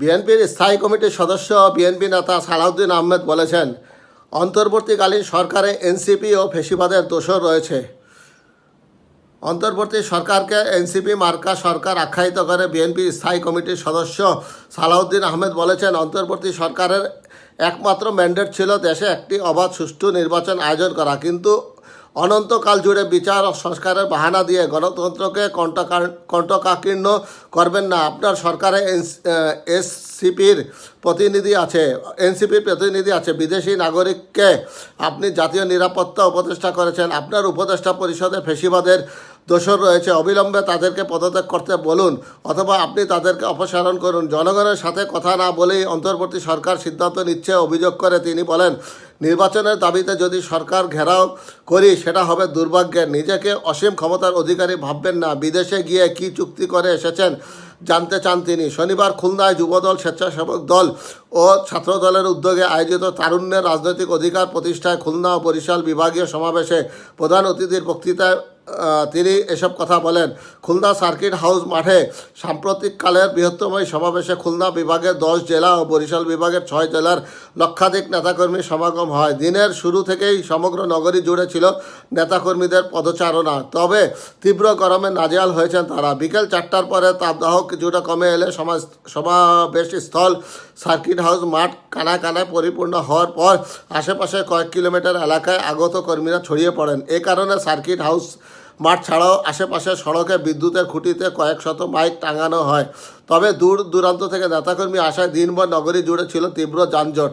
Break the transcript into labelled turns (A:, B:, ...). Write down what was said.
A: বিএনপির স্থায়ী কমিটির সদস্য বিএনপি নেতা সালাউদ্দিন আহমেদ বলেছেন, অন্তর্বর্তীকালীন সরকারে এনসিপি ও ফেসিবাদের দোষর রয়েছে। অন্তর্বর্তী সরকারকে এনসিপি মার্কা সরকার আখ্যায়িত করে বিএনপির স্থায়ী কমিটির সদস্য সালাউদ্দিন আহমেদ বলেছেন, অন্তর্বর্তী সরকারের একমাত্র ম্যান্ডেট ছিল দেশে একটি অবাধ সুষ্ঠু নির্বাচন আয়োজন করা। কিন্তু অনন্তকাল জুড়ে বিচার ও সংস্কারের বাহানা দিয়ে গণতন্ত্রকে কণ্ঠকা- কণ্ঠকাকীর্ণ করবেন না। আপনার সরকারে এসসিপির প্রতিনিধি আছে, এনসিপির প্রতিনিধি আছে, বিদেশি নাগরিককে আপনি জাতীয় নিরাপত্তা উপদেষ্টা করেছেন। আপনার উপদেষ্টা পরিষদে ফেসিবাদের দোষর রয়েছে। অবিলম্বে তাদেরকে পদত্যাগ করতে বলুন অথবা আপনি তাদেরকে অপসারণ করুন। জনগণের সাথে কথা না বলেই অন্তর্বর্তী সরকার সিদ্ধান্ত নিচ্ছে, অভিযোগ করে তিনি বলেন নির্বাচনের দাবিতে যদি সরকার ঘেরাও করি, সেটা হবে দুর্ভাগ্যের নিজেকে অসীম ক্ষমতার অধিকারী ভাববেন না। বিদেশে গিয়ে কি চুক্তি করে এসেছেন জানতে চান তিনি। শনিবার খুলনায় যুবদল স্বেচ্ছাসেবক দল ও ছাত্র দলের উদ্যোগে আয়োজিত তারুণ্যের রাজনৈতিক অধিকার প্রতিষ্ঠায় খুলনা ও বরিশাল বিভাগীয় সমাবেশে প্রধান অতিথির বক্তৃতায় তিনি এসব কথা বলেন। খুলনা সার্কিট হাউস মাঠে সাম্প্রতিককালের বৃহত্তম সমাবেশে খুলনা বিভাগের দশ জেলা ও বরিশাল বিভাগের ছয় জেলার লক্ষাধিক নেতাকর্মীর সমাগম হয়। দিনের শুরু থেকেই সমগ্র নগরী জুড়ে ছিল নেতাকর্মীদের পদচারণা। তবে তীব্র গরমে নাজেহাল হয়েছেন তারা। বিকেল চারটার পরে তাপদাহ কিছুটা কমে এলে সমাজ সমাবেশ স্থল সার্কিট হাউস মাঠ কানায় কানায় পরিপূর্ণ হওয়ার পর আশেপাশে কয়েক কিলোমিটার এলাকায় আগত কর্মীরা ছড়িয়ে পড়েন। এ কারণে সার্কিট হাউস মাঠ ছাড়াও আশেপাশে সড়কে, বিদ্যুতের খুঁটিতে কয়েক শত মাইক টাঙানো হয়। তবে দূর দূরান্ত থেকে নেতাকর্মী আসায় দিনভর নগরী জুড়ে ছিল তীব্র যানজট।